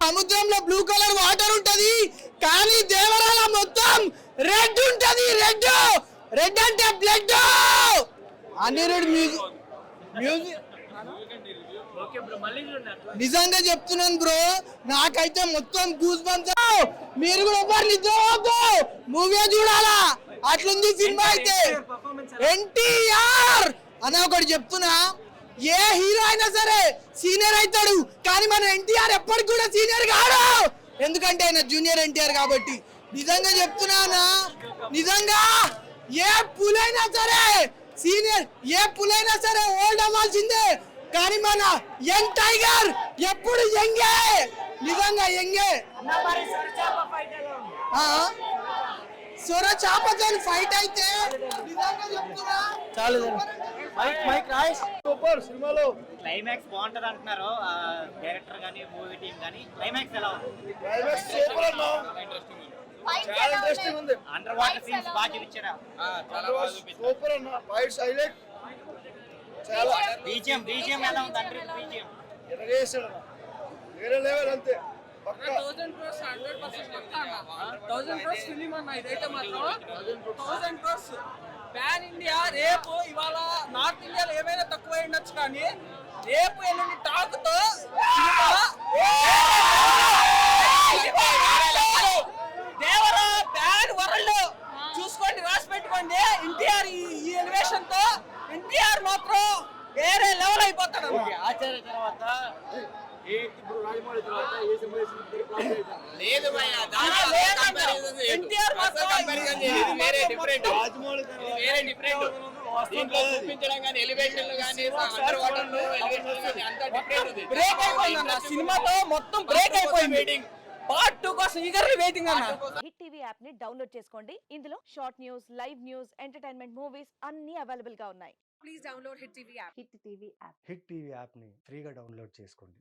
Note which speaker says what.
Speaker 1: సముద్రంలో blue colour water ఉంటది కానీ దేవరాల మొత్తం రెడ్ ఉంటది రెడ్ రెడ్ అంటే బ్లడ్ అనిరుడ్ మ్యూజిక్ మ్యూజిక్ నిజంగా చెప్తున్నాను బ్రో నాకైతే మొత్తం గూస్ బంప్స్ మీరు కూడా ఎవరు మూవీ చూడాలా? అట్లుంది సినిమా అయితే. ఎన్టీఆర్ అని ఒకటి చెప్తున్నా ఏ హీరో అయినా సరే సీనియర్ అవుతాడు. కానీ మన ఎన్టీఆర్ ఎప్పటికి కూడా సీనియర్ కాడు. ఎందుకంటే ఆయన జూనియర్ ఎన్టీఆర్ కాబట్టి. నిజంగా చెప్తున్నానా నిజంగా ఏ పులైనా సరే సీనియర్ ఏ పులైనా సరే ఓల్డ్ అవ్వాల్సిందే. కానీ మన యంగ్ టైగర్ ఎప్పుడు యంగే. నిజంగా యంగే. సొర చాపతో ఫైట్ అయితే నిజంగా చెప్తున్నా. చాలు సూపర్ సినిమాలో.
Speaker 2: క్లైమాక్స్ బాగుంటది అంటున్నారు. డైరెక్టర్ గానీ మూవీ టీం గానీ. క్లైమాక్స్ ఎలా ఉంది?
Speaker 1: సూపర్ అన్నా. చాలా ఇంట్రెస్టింగ్ ఉంది?
Speaker 2: అండర్ వాటర్ సీన్స్ బాగా చూపించారా?
Speaker 1: సూపర్ అన్న. ఫైట్స్ హైలైట్ చాలా
Speaker 2: బీజిఎం బీజిఎం ఎలా ఉంది అండ్రి బీజిఎం
Speaker 1: ఎరగేసాడు. వేరే లెవెల్ అంతే.
Speaker 3: Thousand crores hundred percent thousand crores film అన్న ఇదైతే మాత్రం. థౌసండ్ క్రోర్స్ ప్యాన్ ఇండియా రేపు ఇవాళ నార్త్ ఇండియాలో ఏమైనా తక్కువ ఉండొచ్చు కానీ రేపు ఎల్లుండి టాక్తో దేవరా ప్యాన్ వరల్డ్ చూసుకోండి రాసి పెట్టుకోండి. ఎన్టీఆర్ ఈ ఎలివేషన్తో ఎన్టీఆర్ మాత్రం వేరే లెవెల్ అయిపోతాడు.
Speaker 2: ఆచార్య తర్వాత
Speaker 4: లేదు వేరే వేరే. దీంట్లో చూపించడం కానీ ఎలివేషన్లు కానీ అండర్ వాటర్
Speaker 3: బ్రేక్ అయిపోయింది సినిమాతో మొత్తం బ్రేక్ అయిపోయింది. పార్ట్ టూ కోసం ఈగర్లీ వెయిటింగ్ అన్న.
Speaker 5: హిట్ టీవీ యాప్ని డౌన్లోడ్ చేసుకోండి. ఇందులో short news live news entertainment movies అన్ని అవైలబుల్గా ఉన్నాయి.
Speaker 6: హిట్ టీవీ యాప్ని ఫ్రీగా డౌన్లోడ్ చేసుకోండి.